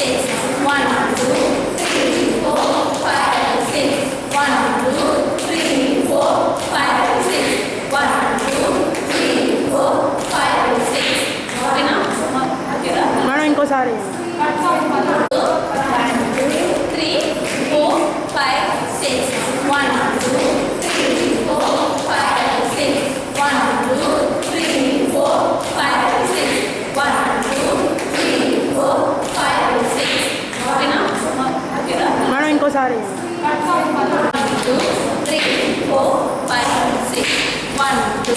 six. hari. One, two, six. One, two, three, four, five, six. One, two, three, four, five, six. One, two, three, four, five, six. Six. One, two,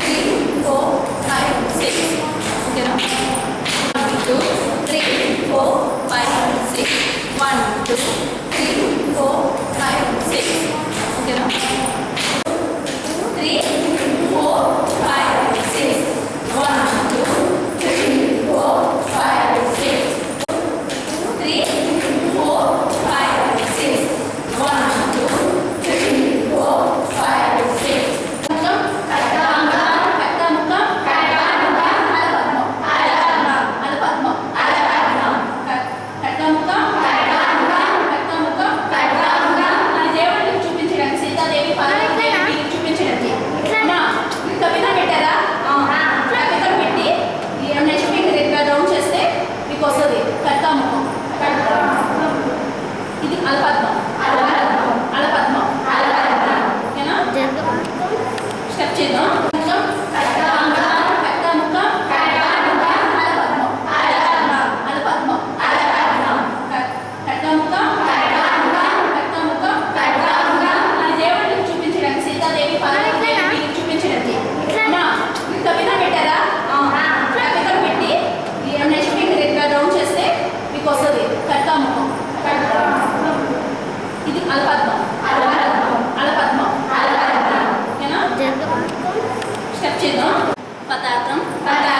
three, four, five, six. one, two, three, four, five, six. Okay, no? ఇది అల్పద్మం. అల్పద్మం. ఓకేనా స్టెప్ చేద్దాం. పదార్థం. పదార్థం.